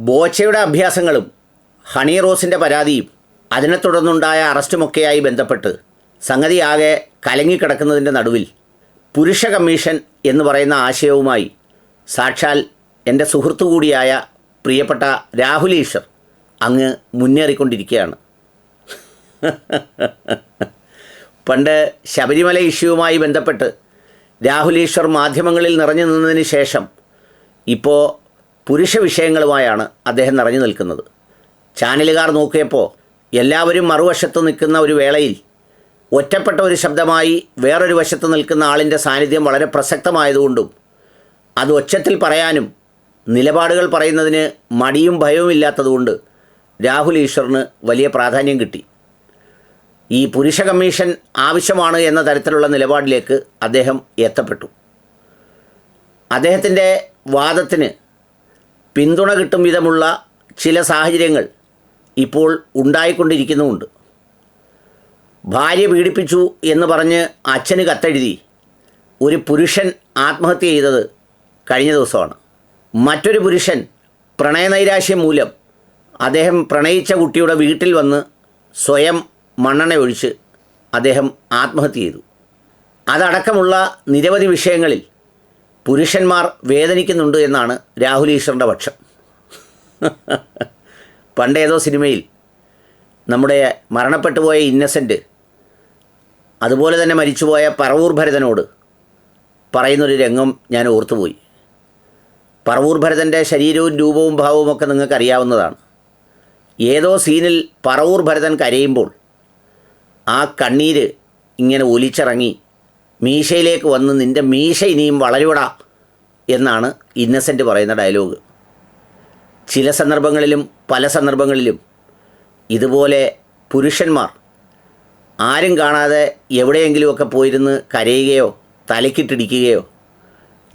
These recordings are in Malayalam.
ബോച്ചയുടെ അഭ്യാസങ്ങളും ഹണി റോസിന്റെ പരാതിയും അതിനെ തുടർന്നുണ്ടായ അറസ്റ്റുമൊക്കെയായി ബന്ധപ്പെട്ട് സംഗതി ആകെ കലങ്ങിക്കിടക്കുന്നതിന്റെ നടുവിൽ പുരുഷ കമ്മീഷൻ എന്ന് പറയുന്ന ആശയവുമായി സാക്ഷാൽ എന്റെ സുഹൃത്തു കൂടിയായ പ്രിയപ്പെട്ട രാഹുൽ ഈശ്വർ അങ്ങ് മുന്നേറിക്കൊണ്ടിരിക്കുകയാണ്. പണ്ട് ശബരിമല ഇഷ്യൂവുമായി ബന്ധപ്പെട്ട് രാഹുൽ ഈശ്വർ മാധ്യമങ്ങളിൽ നിറഞ്ഞു നിന്നതിന് ശേഷം ഇപ്പോൾ പുരുഷ വിഷയങ്ങളുമായാണ് അദ്ദേഹം നിറഞ്ഞു നിൽക്കുന്നത്. ചാനലുകാർ നോക്കിയപ്പോൾ എല്ലാവരും മറുവശത്ത് നിൽക്കുന്ന ഒരു വേളയിൽ ഒറ്റപ്പെട്ട ഒരു ശബ്ദമായി വേറൊരു വശത്ത് നിൽക്കുന്ന ആളിന്റെ സാന്നിധ്യം വളരെ പ്രസക്തമായതുകൊണ്ടും അത് ഒച്ചത്തിൽ പറയാനും നിലപാടുകൾ പറയുന്നതിന് മടിയും ഭയവും ഇല്ലാത്തതുകൊണ്ട് രാഹുൽ ഈശ്വറിന് വലിയ പ്രാധാന്യം കിട്ടി. ഈ പുരുഷ കമ്മീഷൻ ആവശ്യമാണ് എന്ന തരത്തിലുള്ള നിലപാടിലേക്ക് അദ്ദേഹം എത്തപ്പെട്ടു. അദ്ദേഹത്തിന്റെ വാദത്തിന് പിന്തുണ കിട്ടും വിധമുള്ള ചില സാഹചര്യങ്ങൾ ഇപ്പോൾ ഉണ്ടായിക്കൊണ്ടിരിക്കുന്നുമുണ്ട്. ഭാര്യ പീഡിപ്പിച്ചു എന്ന് പറഞ്ഞ് അച്ഛന് കത്തെഴുതി ഒരു പുരുഷൻ ആത്മഹത്യ ചെയ്തത് കഴിഞ്ഞ ദിവസമാണ്. മറ്റൊരു പുരുഷൻ പ്രണയനൈരാശ്യം മൂലം അദ്ദേഹം പ്രണയിച്ച കുട്ടിയുടെ വീട്ടിൽ വന്ന് സ്വയം മണ്ണെണ്ണ ഒഴിച്ച് അദ്ദേഹം ആത്മഹത്യ ചെയ്തു. അതടക്കമുള്ള നിരവധി വിഷയങ്ങളിൽ പുരുഷന്മാർ വേദനിക്കുന്നുണ്ട് എന്നാണ് രാഹുൽ ഈശ്വറിന്റെ പക്ഷം. പണ്ടേതോ സിനിമയിൽ നമ്മുടെ മരണപ്പെട്ടു പോയ ഇന്നസെന്റ് അതുപോലെ തന്നെ മരിച്ചുപോയ പറവൂർ ഭരതനോട് പറയുന്നൊരു രംഗം ഞാൻ ഓർത്തുപോയി. പറവൂർ ഭരതന്റെ ശരീരവും രൂപവും ഭാവവും ഒക്കെ നിങ്ങൾക്ക് അറിയാവുന്നതാണ് ഏതോ സീനിൽ പറവൂർ ഭരതൻ കരയുമ്പോൾ ആ കണ്ണീര് ഇങ്ങനെ ഒലിച്ചിറങ്ങി മീശയിലേക്ക് വന്ന് നിന്റെ മീശ ഇനിയും വളരൂടാ എന്നാണ് ഇന്നസെന്റ് പറയുന്ന ഡയലോഗ്. ചില സന്ദർഭങ്ങളിലും പല സന്ദർഭങ്ങളിലും ഇതുപോലെ പുരുഷന്മാർ ആരും കാണാതെ എവിടെയെങ്കിലുമൊക്കെ പോയിരുന്ന് കരയുകയോ തലക്കിട്ടിടിക്കുകയോ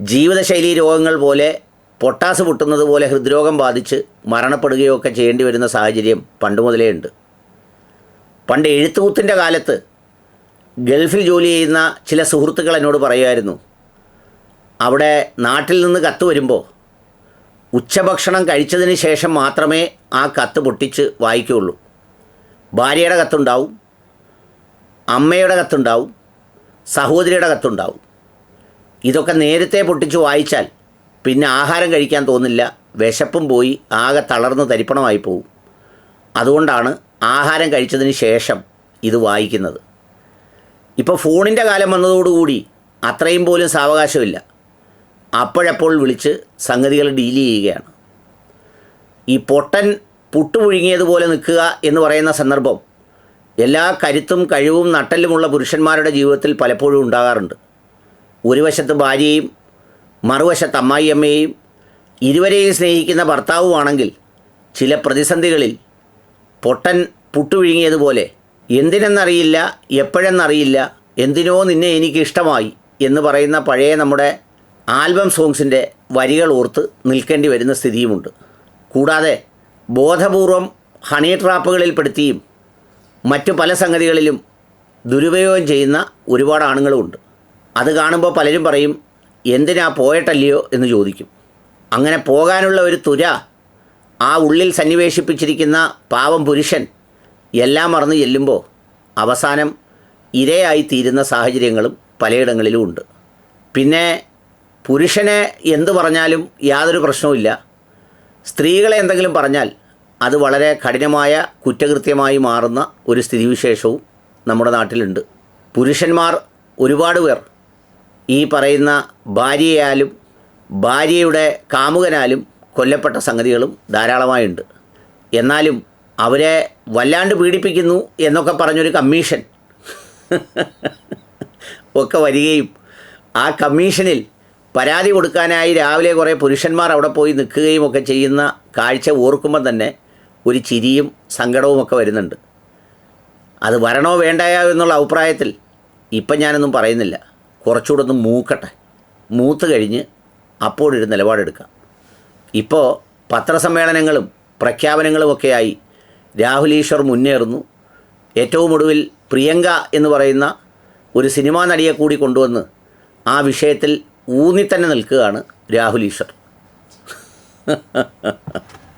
ജീവിതശൈലി രോഗങ്ങൾ പോലെ പൊട്ടാസ് പൊട്ടുന്നത് പോലെ ഹൃദ്രോഗം ബാധിച്ച് മരണപ്പെടുകയോ ഒക്കെ ചെയ്യേണ്ടി വരുന്ന സാഹചര്യം പണ്ട് മുതലേ ഉണ്ട്. പണ്ട് എഴുത്തുകൂത്തിന്റെ കാലത്ത് ഗൾഫിൽ ജോലി ചെയ്യുന്ന ചില സുഹൃത്തുക്കൾ എന്നോട് പറയുമായിരുന്നു അവിടെ നാട്ടിൽ നിന്ന് കത്ത് വരുമ്പോൾ ഉച്ചഭക്ഷണം കഴിച്ചതിന് ശേഷം മാത്രമേ ആ കത്ത് പൊട്ടിച്ച് വായിക്കുകയുള്ളൂ. ഭാര്യയുടെ കത്തുണ്ടാവും അമ്മയുടെ കത്തുണ്ടാവും സഹോദരിയുടെ കത്തുണ്ടാവും. ഇതൊക്കെ നേരത്തെ പൊട്ടിച്ച് വായിച്ചാൽ പിന്നെ ആഹാരം കഴിക്കാൻ തോന്നില്ല വിശപ്പും പോയി ആകെ തളർന്ന് തരിപ്പണമായി പോവും. അതുകൊണ്ടാണ് ആഹാരം കഴിച്ചതിന് ശേഷം ഇത് വായിക്കുന്നത്. ഇപ്പോൾ ഫോണിന്റെ കാലം വന്നതോടുകൂടി അത്രയും പോലും സാവകാശമില്ല. അപ്പോഴപ്പോൾ വിളിച്ച് സംഗതികൾ ഡീൽ ചെയ്യുകയാണ്. ഈ പൊട്ടൻ പുട്ടുപുഴുങ്ങിയതുപോലെ നിൽക്കുക എന്ന് പറയുന്ന സന്ദർഭം എല്ലാ കരുത്തും കഴിവും നട്ടലുമുള്ള പുരുഷന്മാരുടെ ജീവിതത്തിൽ പലപ്പോഴും ഉണ്ടാകാറുണ്ട്. ഒരു വശത്ത് ഭാര്യയും മറുവശത്ത് അമ്മായിയമ്മയും ഇരുവരെയും സ്നേഹിക്കുന്ന ഭർത്താവുമാണെങ്കിൽ ചില പ്രതിസന്ധികളിൽ പൊട്ടൻ പുട്ടുവിഴുങ്ങിയതുപോലെ എന്തിനെന്നറിയില്ല എപ്പോഴെന്നറിയില്ല എന്തിനോ നിന്നെ എനിക്ക് ഇഷ്ടമായി എന്ന് പറയുന്ന പഴയ നമ്മുടെ ആൽബം സോങ്സിന്റെ വരികൾ ഓർത്ത് നിൽക്കേണ്ടി വരുന്ന സ്ഥിതിയുമുണ്ട്. കൂടാതെ ബോധപൂർവം ഹണി ട്രാപ്പുകളിൽപ്പെടുത്തിയും മറ്റു പല സംഗതികളിലും ദുരുപയോഗം ചെയ്യുന്ന ഒരുപാട് ആണുങ്ങളുമുണ്ട്. അത് കാണുമ്പോൾ പലരും പറയും എന്തിനാ പോയിട്ടല്ലയോ? എന്ന് ചോദിക്കും. അങ്ങനെ പോകാനുള്ള ഒരു തുര ആ ഉള്ളിൽ സന്നിവേശിപ്പിച്ചിരിക്കുന്ന പാവം പുരുഷൻ എല്ലാം മറന്ന് ചെല്ലുമ്പോൾ അവസാനം ഇരയായി തീരുന്ന സാഹചര്യങ്ങളും പലയിടങ്ങളിലും ഉണ്ട്. പിന്നെ പുരുഷനെ എന്ത് പറഞ്ഞാലും യാതൊരു പ്രശ്നവുമില്ല സ്ത്രീകളെ എന്തെങ്കിലും പറഞ്ഞാൽ അത് വളരെ കഠിനമായ കുറ്റകൃത്യമായി മാറുന്ന ഒരു സ്ഥിതിവിശേഷവും നമ്മുടെ നാട്ടിലുണ്ട്. പുരുഷന്മാർ ഒരുപാട് പേർ ഈ പറയുന്ന ഭാര്യയാലും ഭാര്യയുടെ കാമുകനാലും കൊല്ലപ്പെട്ട സംഗതികളും ധാരാളമായുണ്ട്. എന്നാലും അവരെ വല്ലാണ്ട് പീഡിപ്പിക്കുന്നു എന്നൊക്കെ പറഞ്ഞൊരു കമ്മീഷൻ. ഒക്കെ വരികയും ആ കമ്മീഷനിൽ പരാതി കൊടുക്കാനായി രാവിലെ കുറേ പുരുഷന്മാർ അവിടെ പോയി നിൽക്കുകയും ഒക്കെ ചെയ്യുന്ന കാഴ്ച ഓർക്കുമ്പോൾ തന്നെ ഒരു ചിരിയും സങ്കടവും ഒക്കെ വരുന്നുണ്ട്. അത് വരണോ വേണ്ടയോ എന്നുള്ള അഭിപ്രായത്തിൽ ഇപ്പം ഞാനൊന്നും പറയുന്നില്ല. കുറച്ചുകൂടെ ഒന്ന് മൂക്കട്ടെ. മൂത്ത് കഴിഞ്ഞ് അപ്പോഴൊരു നിലപാടെടുക്കാം. ഇപ്പോൾ പത്രസമ്മേളനങ്ങളും പ്രഖ്യാപനങ്ങളുമൊക്കെയായി രാഹുൽ ഈശ്വർ മുന്നേറുന്നു. ഏറ്റവും ഒടുവിൽ പ്രിയങ്ക എന്ന് പറയുന്ന ഒരു സിനിമാ നടിയെ കൂടി കൊണ്ടുവന്ന് ആ വിഷയത്തിൽ ഊന്നി തന്നെ നിൽക്കുകയാണ് രാഹുൽ ഈശ്വർ.